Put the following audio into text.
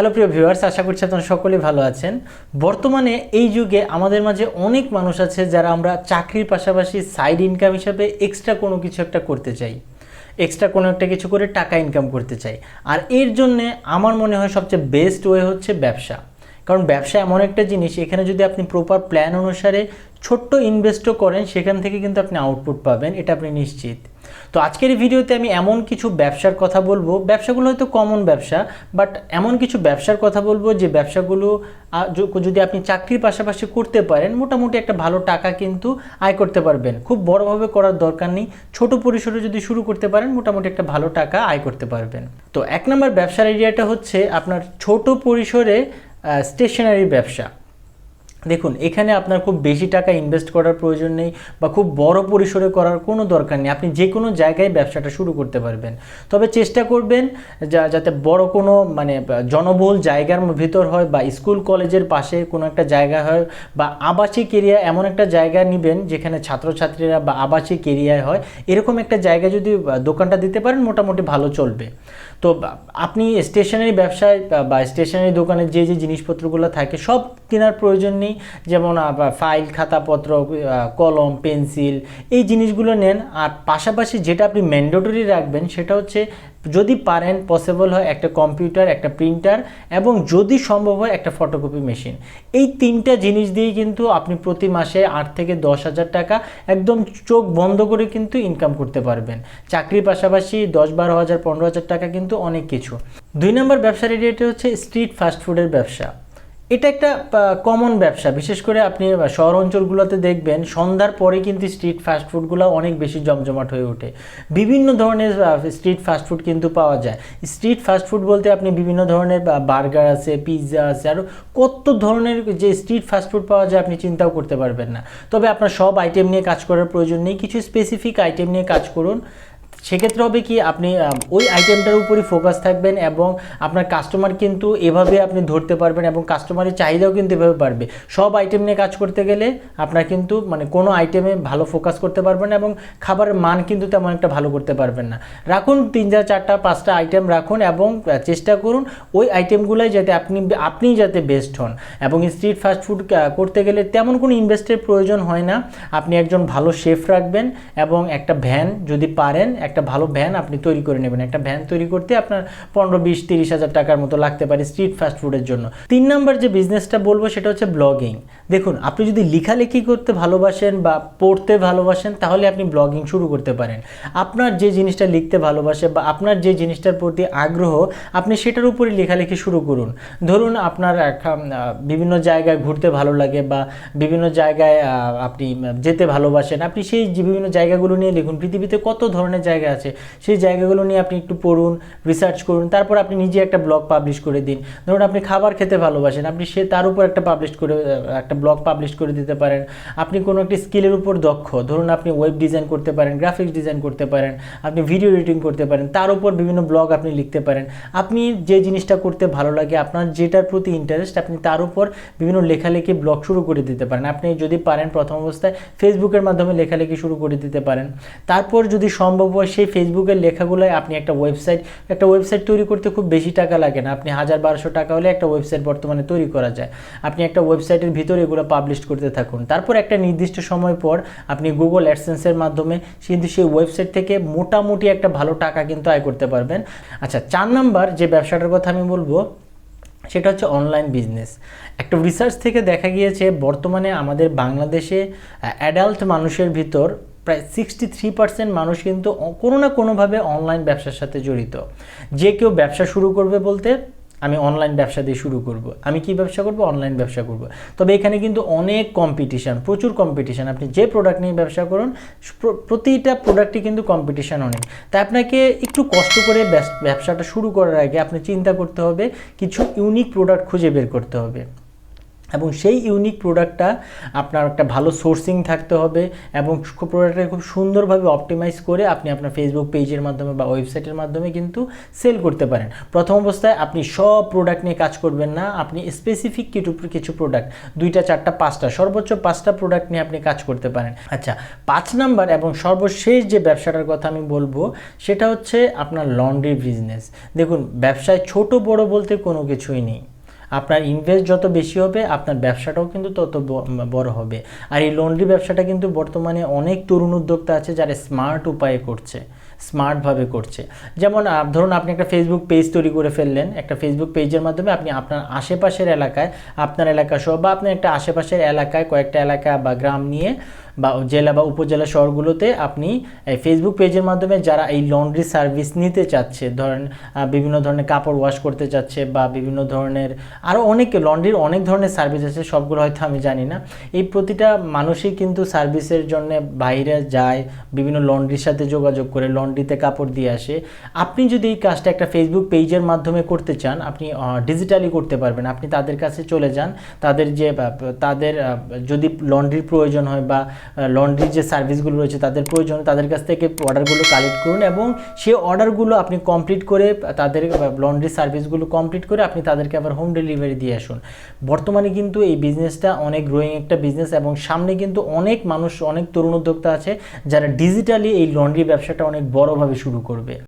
Hello প্রিয় viewers, আশা করছি আপনারা সকলেই ভালো আছেন। বর্তমানে এই যুগে আমাদের মাঝে অনেক মানুষ আছে যারা আমরা চাকরির পাশাপাশি সাইড ইনকাম হিসাবে এক্সট্রা কোনো কিছু একটা করতে চাই। এক্সট্রা কোনো একটা কিছু করে টাকা ইনকাম করতে চাই। আর এর জন্যে আমার মনে হয় সবচেয়ে বেস্ট ওয়ে হচ্ছে ব্যবসা। কারণ ব্যবসা এমন একটা জিনিস, এখানে যদি আপনি প্রপার প্ল্যান অনুসারে ছোট্ট ইনভেস্টও করেন, সেখান থেকে কিন্তু আপনি আউটপুট পাবেন, এটা আপনি নিশ্চিত। তো আজকের ভিডিওতে আমি এমন কিছু ব্যবসার কথা বলব। ব্যবসাগুলো হয়তো কমন ব্যবসা বাট এমন কিছু ব্যবসার কথা বলব যে ব্যবসাগুলো যদি আপনি চাকরির পাশাপাশি করতে পারেন, মোটামুটি একটা ভালো টাকা কিন্তু আয় করতে পারবেন। খুব বড়ভাবে করার দরকার নেই। ছোট পরিসরে যদি শুরু করতে পারেন, মোটামুটি একটা ভালো টাকা আয় করতে পারবেন। তো এক নম্বর ব্যবসার এরিয়াটা হচ্ছে আপনার ছোট পরিসরে স্টেশনারি ব্যবসা। দেখুন, এখানে আপনার খুব বেশি টাকা ইনভেস্ট করার প্রয়োজন নেই বা খুব বড় পরিসরে করার কোনো দরকার নেই। আপনি যে কোনো জায়গায় ব্যবসাটা শুরু করতে পারবেন। তবে চেষ্টা করবেন যা, যাতে বড় কোনো মানে জনবহুল জায়গার ভিতর হয় বা স্কুল কলেজের পাশে কোনো একটা জায়গা হয় বা আবাসিক এরিয়া এমন একটা জায়গা নেবেন যেখানে ছাত্রছাত্রীরা বা আবাসিক এরিয়ায় হয়। এরকম একটা জায়গা যদি দোকানটা দিতে পারেন, মোটামুটি ভালো চলবে। তো আপনি স্টেশনারি ব্যবসায় বা- স্টেশনারি দোকানে যে যে জিনিসপত্রগুলো থাকে, সব কেনার প্রয়োজন নেই। যেমন ফাইল খাতাপত্র কলম পেন্সিল এই জিনিসগুলো নেন। আর পাশাপাশি যেটা আপনি ম্যান্ডেটরি রাখবেন সেটা হচ্ছে যদি পারেন পসিবল হয় একটা কম্পিউটার একটা প্রিন্টার এবং যদি সম্ভব হয় একটা ফটোকপি মেশিন এই তিনটা জিনিস দিয়েই কিন্তু আপনি প্রতি মাসে আট থেকে দশ হাজার টাকা একদম চোখ বন্ধ করে কিন্তু ইনকাম করতে পারবেন। চাকরির পাশাপাশি দশ বারো হাজার, পনেরো হাজার টাকা কিন্তু অনেক কিছু। দুই নম্বর ব্যবসার এরিয়াটা হচ্ছে স্ট্রিট ফাস্টফুডের ব্যবসা। এটা একটা কমন ব্যবসা। বিশেষ করে আপনি শহর অঞ্চলগুলোতে দেখবেন, সন্ধ্যার পরে কিন্তু স্ট্রিট ফাস্টফুডগুলো অনেক বেশি জমজমাট হয়ে ওঠে। বিভিন্ন ধরনের স্ট্রিট ফাস্টফুড কিন্তু পাওয়া যায়। স্ট্রিট ফাস্টফুড বলতে আপনি বিভিন্ন ধরনের বার্গার আছে পিৎজা আছে আরও কত ধরনের যে স্ট্রিট ফাস্টফুড পাওয়া যায় আপনি চিন্তাও করতে পারবেন না। তবে আপনার সব আইটেম নিয়ে কাজ করার প্রয়োজন নেই। কিছু স্পেসিফিক আইটেম নিয়ে কাজ করুন। সেক্ষেত্রে হবে কি, আপনি ওই আইটেমটার উপরই ফোকাস থাকবেন এবং আপনার কাস্টমার কিন্তু এভাবে আপনি ধরতে পারবেন এবং কাস্টমারের চাহিদাও কিন্তু এভাবে বাড়বে। সব আইটেম নিয়ে কাজ করতে গেলে আপনার কিন্তু মানে কোনো আইটেমে ভালো ফোকাস করতে পারবেন না এবং খাবারের মান কিন্তু তেমন একটা ভালো করতে পারবেন না। রাখুন তিনটা, চারটা, পাঁচটা আইটেম রাখুন এবং চেষ্টা করুন ওই আইটেমগুলোই যাতে আপনি আপনি যাতে বেস্ট হন এবং স্ট্রিট ফাস্ট ফুড করতে গেলে তেমন কোনো ইনভেস্টের প্রয়োজন হয় না। আপনি একজন ভালো শেফ রাখবেন এবং একটা ভ্যান যদি পারেন একটা ভালো ভ্যান আপনি তৈরি করে নেবেন। একটা ভ্যান তৈরি করতে আপনার পনেরো, বিশ, তিরিশ হাজার টাকার মতো লাগতে পারে স্ট্রিট ফাস্ট ফুডের জন্য। তিন নাম্বার যে বিজনেসটা বলব সেটা হচ্ছে ব্লগিং দেখুন, আপনি যদি লেখালেখি করতে ভালোবাসেন বা পড়তে ভালোবাসেন, তাহলে আপনি ব্লগিং শুরু করতে পারেন। আপনার যে জিনিসটা লিখতে ভালোবাসে বা আপনার যে জিনিসটার প্রতি আগ্রহ, আপনি সেটার উপরে লেখালেখি শুরু করুন। ধরুন, আপনার বিভিন্ন জায়গায় ঘুরতে ভালো লাগে বা বিভিন্ন জায়গায় আপনি যেতে ভালোবাসেন, আপনি সেই বিভিন্ন জায়গাগুলো নিয়ে লিখুন, পৃথিবীতে কত ধরনের জায়গা আছে। সেই জায়গাগুলো নিয়ে আপনি একটু পড়ুন রিসার্চ করুন, তারপর আপনি নিজে একটা ব্লগ পাবলিশ করে দিন। ধরুন আপনি খাবার খেতে ভালোবাসেন, আপনি সে তার উপর একটা পাবলিশ করে, একটা ব্লগ পাবলিশ করে দিতে পারেন। আপনি কোনো একটি স্কিলের উপর দক্ষ, ধরুন আপনি ওয়েব ডিজাইন করতে পারেন গ্রাফিক্স ডিজাইন করতে পারেন, আপনি ভিডিও এডিটিং করতে পারেন, তার উপর বিভিন্ন ব্লগ আপনি লিখতে পারেন। আপনি যে জিনিসটা করতে ভালো লাগে, আপনার যেটার প্রতি ইন্টারেস্ট আপনি তার উপর বিভিন্ন লেখালেখি ব্লগ শুরু করে দিতে পারেন। আপনি যদি পারেন প্রথম অবস্থায় ফেসবুকের মাধ্যমে লেখালেখি শুরু করে দিতে পারেন। তারপর যদি সম্ভব হয় সেই ফেসবুকের লেখাগুলোয় আপনি একটা ওয়েবসাইট একটা ওয়েবসাইট তৈরি করতে খুব বেশি টাকা লাগে না। আপনি হাজার বারোশো টাকা হলে একটা ওয়েবসাইট বর্তমানে তৈরি করা যায়। আপনি একটা ওয়েবসাইটের ভিতরে এগুলো পাবলিশ করতে থাকুন। তারপর একটা নির্দিষ্ট সময় পর আপনি গুগল অ্যাডসেন্সের মাধ্যমে কিন্তু সেই ওয়েবসাইট থেকে মোটামুটি একটা ভালো টাকা কিন্তু আয় করতে পারবেন। আচ্ছা চার নাম্বার যে ব্যবসাটার কথা আমি বলব, সেটা হচ্ছে অনলাইন বিজনেস একটা রিসার্চ থেকে দেখা গিয়েছে, বর্তমানে আমাদের বাংলাদেশে অ্যাডাল্ট মানুষের ভিতর প্রায় সিক্সটি থ্রি পার্সেন্ট মানুষ কিন্তু কোনো না কোনোভাবে অনলাইন ব্যবসার সাথে জড়িত। যে কেউ ব্যবসা শুরু করবে বলতে, আমি অনলাইন ব্যবসা দিয়ে শুরু করব। আমি কি ব্যবসা করব? অনলাইন ব্যবসা করব। তবে এখানে কিন্তু অনেক কম্পিটিশান প্রচুর কম্পিটিশান আপনি যে প্রোডাক্ট নিয়ে ব্যবসা করুন প্রতিটা প্রোডাক্টই কিন্তু কম্পিটিশান অনেক। তাই আপনাকে একটু কষ্ট করে ব্যবসাটা শুরু করার আগে আপনি চিন্তা করতে হবে, কিছু ইউনিক প্রোডাক্ট খুঁজে বের করতে হবে। এবং সেই ইউনিক প্রোডাক্টটা আপনার একটা ভালো সোর্সিং থাকতে হবে এবং প্রোডাক্টটা খুব সুন্দরভাবে অপটিমাইজ করে আপনি আপনার ফেসবুক পেজের মাধ্যমে বা ওয়েবসাইটের মাধ্যমে কিন্তু সেল করতে পারেন। প্রথম অবস্থায় আপনি সব প্রোডাক্ট নিয়ে কাজ করবেন না, আপনি স্পেসিফিক কিছু কিছু প্রোডাক্ট দুইটা, চারটা, পাঁচটা, সর্বোচ্চ পাঁচটা প্রোডাক্ট নিয়ে আপনি কাজ করতে পারেন। আচ্ছা পাঁচ নাম্বার এবং সর্বশেষ যে ব্যবসাটার কথা আমি বলব, সেটা হচ্ছে আপনার লন্ড্রি বিজনেস দেখুন, ব্যবসায় ছোট, বড় বলতে কোনো কিছুই নেই। আপনার ইনভেস্ট যত বেশি হবে, আপনার ব্যবসাটাও কিন্তু তত বড় হবে। আর এই লন্ড্রি ব্যবসাটা কিন্তু বর্তমানে অনেক তরুণ উদ্যোক্তা আছে যারা স্মার্ট উপায়ে করছে স্মার্টভাবে করছে। যেমন ধরুন আপনি একটা ফেসবুক পেজ তৈরি করে ফেললেন, একটা ফেসবুক পেজের মাধ্যমে আপনি আপনার আশেপাশের এলাকায়, আপনার এলাকা সহ বা আপনার একটা আশেপাশের এলাকায়, কয়েকটা এলাকা বা গ্রাম নিয়ে বা জেলা বা উপজেলা শহরগুলোতে আপনি ফেসবুক পেজের মাধ্যমে যারা এই লন্ড্রি সার্ভিস নিতে চাচ্ছে, ধরেন বিভিন্ন ধরনের কাপড় ওয়াশ করতে চাচ্ছে বা বিভিন্ন ধরনের আরও অনেক লন্ড্রির অনেক ধরনের সার্ভিস আছে, সবগুলো হয়তো আমি জানি না। এই প্রতিটা মানুষই কিন্তু সার্ভিসের জন্য বাইরে যায়, বিভিন্ন লন্ড্রির সাথে যোগাযোগ করে লন্ড্রিতে কাপড় দিয়ে আসে। আপনি যদি এই কাজটা একটা ফেসবুক পেজের মাধ্যমে করতে চান, আপনি ডিজিটালি করতে পারবেন। আপনি তাদের কাছে চলে যান, তাদের যে তাদের যদি লন্ড্রির প্রয়োজন হয় বা লন্ড্রির যে সার্ভিসগুলো রয়েছে তাদের প্রয়োজন তাদের কাছ থেকে অর্ডারগুলো কালেক্ট করুন এবং সেই অর্ডারগুলো আপনি কমপ্লিট করে, তাদের লন্ড্রি সার্ভিসগুলো কমপ্লিট করে আপনি তাদেরকে আবার হোম ডেলিভারি দিয়ে আসুন। বর্তমানে কিন্তু এই বিজনেসটা অনেক গ্রোয়িং একটা বিজনেস এবং সামনে কিন্তু অনেক মানুষ, অনেক তরুণ উদ্যোক্তা আছে যারা ডিজিটালি এই লন্ড্রি ব্যবসাটা অনেক বড়োভাবে শুরু করবে।